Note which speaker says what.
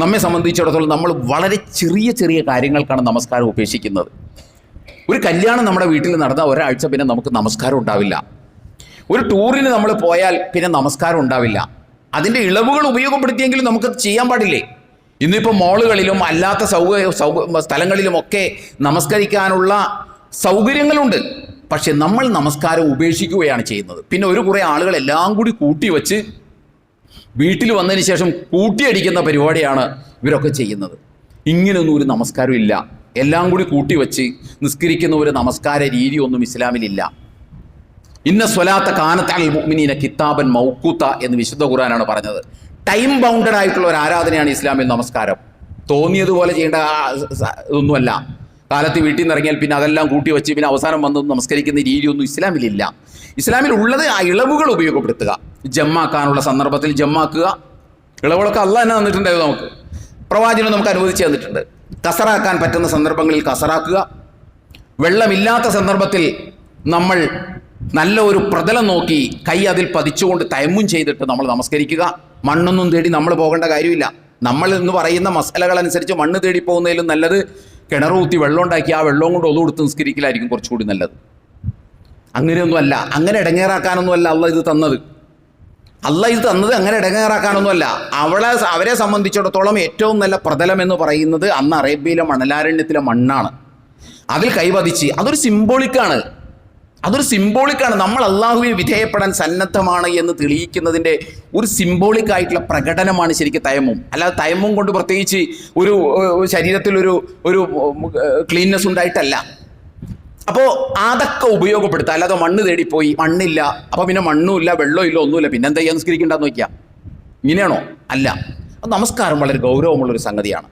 Speaker 1: നമ്മെ സംബന്ധിച്ചിടത്തോളം നമ്മൾ വളരെ ചെറിയ ചെറിയ കാര്യങ്ങൾക്കാണ് നമസ്കാരം ഉപേക്ഷിക്കുന്നത്. ഒരു കല്യാണം നമ്മുടെ വീട്ടിൽ നടന്ന ഒരാഴ്ച പിന്നെ നമുക്ക് നമസ്കാരം ഉണ്ടാവില്ല. ഒരു ടൂറിന് നമ്മൾ പോയാൽ പിന്നെ നമസ്കാരം ഉണ്ടാവില്ല. അതിന്റെ ഇളവുകൾ ഉപയോഗപ്പെടുത്തിയെങ്കിലും നമുക്കത് ചെയ്യാൻ പാടില്ലേ? ഇന്നിപ്പോൾ മോളുകളിലും അല്ലാത്ത സൗക സ്ഥലങ്ങളിലുമൊക്കെ നമസ്കരിക്കാനുള്ള സൗകര്യങ്ങളുണ്ട്. പക്ഷെ നമ്മൾ നമസ്കാരം ഉപേക്ഷിക്കുകയാണ് ചെയ്യുന്നത്. പിന്നെ ഒരു കുറേ ആളുകൾ എല്ലാം കൂടി കൂട്ടി വച്ച് വീട്ടിൽ വന്നതിന് ശേഷം കൂട്ടിയടിക്കുന്ന പരിപാടിയാണ് ഇവരൊക്കെ ചെയ്യുന്നത്. ഇങ്ങനെയൊന്നും ഒരു നമസ്കാരം ഇല്ല. എല്ലാം കൂടി കൂട്ടി വച്ച് നിസ്കരിക്കുന്ന ഒരു നമസ്കാര രീതിയൊന്നും ഇസ്ലാമിലില്ല ഇന്ന സ്വലാത്ത കാനത്താൽ അൽ മുഅ്മിനീന കിതാബൻ മൗക്കൂത്ത എന്ന് വിശുദ്ധ ഖുർആനാണ് പറഞ്ഞത്. ടൈം ബൗണ്ടഡ് ആയിട്ടുള്ള ഒരു ആരാധനയാണ് ഇസ്ലാമിൽ നമസ്കാരം. തോന്നിയതുപോലെ ചെയ്യേണ്ട ഇതൊന്നുമല്ല. കാലത്ത് വീട്ടിൽ നിന്ന് ഇറങ്ങിയാൽ പിന്നെ അതെല്ലാം കൂട്ടി വെച്ച് പിന്നെ അവസാനം വന്ന് നമസ്കരിക്കുന്ന രീതിയൊന്നും ഇസ്ലാമിലില്ല ഇസ്ലാമിൽ ഉള്ളത് ആ ഇളവുകൾ ഉപയോഗപ്പെടുത്തുക. ജമ്മാക്കാനുള്ള സന്ദർഭത്തിൽ ജമ്മാക്കുക. ഇളവുകളൊക്കെ അല്ല തന്നെ തന്നിട്ടുണ്ടായിരുന്നു നമുക്ക്. പ്രവാചകൻ നമുക്ക് അനുവദിച്ച് തന്നിട്ടുണ്ട്. കസറാക്കാൻ പറ്റുന്ന സന്ദർഭങ്ങളിൽ കസറാക്കുക. വെള്ളമില്ലാത്ത സന്ദർഭത്തിൽ നമ്മൾ നല്ല ഒരു പ്രതലം നോക്കി കൈ അതിൽ പതിച്ചുകൊണ്ട് തയമ്മും ചെയ്തിട്ട് നമ്മൾ നമസ്കരിക്കുക. മണ്ണൊന്നും തേടി നമ്മൾ പോകേണ്ട കാര്യമില്ല. നമ്മൾ എന്ന് പറയുന്ന മസാലകൾ അനുസരിച്ച് മണ്ണ് തേടി പോകുന്നതിലും നല്ലത്. കിണർ കുത്തി വെള്ളം ഉണ്ടാക്കി ആ വെള്ളം കൊണ്ട് ഒന്നും എടുത്ത് നിസ്കരിക്കലായിരിക്കും കുറച്ചുകൂടി നല്ലത്. അങ്ങനെയൊന്നുമല്ല. അങ്ങനെ ഇടങ്ങേറാക്കാനൊന്നുമല്ല അല്ല ഇത് തന്നത്. അല്ല ഇത് തന്നത് അങ്ങനെ ഇടങ്ങേറാക്കാനൊന്നുമല്ല. അവളെ അവരെ സംബന്ധിച്ചിടത്തോളം ഏറ്റവും നല്ല പ്രതലം എന്ന് പറയുന്നത് അന്ന് അറേബ്യയിലെ മണലാരണ്യത്തിലെ മണ്ണാണ്. അതിൽ കൈവതിച്ച് അതൊരു സിംബോളിക്കാണ് അതൊരു സിംബോളിക്കാണ് നമ്മൾ അള്ളാഹുവിന് വിധേയപ്പെടാൻ സന്നദ്ധമാണ് എന്ന് തെളിയിക്കുന്നതിന്റെ ഒരു സിംബോളിക് ആയിട്ടുള്ള പ്രകടനമാണ് ശരിക്കും തയമും അല്ലാതെ തയമും കൊണ്ട് പ്രത്യേകിച്ച് ഒരു ശരീരത്തിൽ ശരീരത്തിലൊരു ഒരു ക്ലീൻനെസ് ഉണ്ടായിട്ടല്ല. അപ്പോൾ അതൊക്കെ ഉപയോഗപ്പെടുത്തുക അല്ലാതെ മണ്ണ് തേടിപ്പോയി. മണ്ണില്ല. അപ്പോൾ പിന്നെ മണ്ണുമില്ല വെള്ളമില്ല ഒന്നുമില്ല. പിന്നെ എന്താ ചെയ്യാൻ നിസ്കരിക്കണ്ടെന്ന് നോക്കിയാൽ ഇങ്ങനെയാണോ? അല്ല. നമസ്കാരം വളരെ ഗൗരവമുള്ളൊരു സംഗതിയാണ്.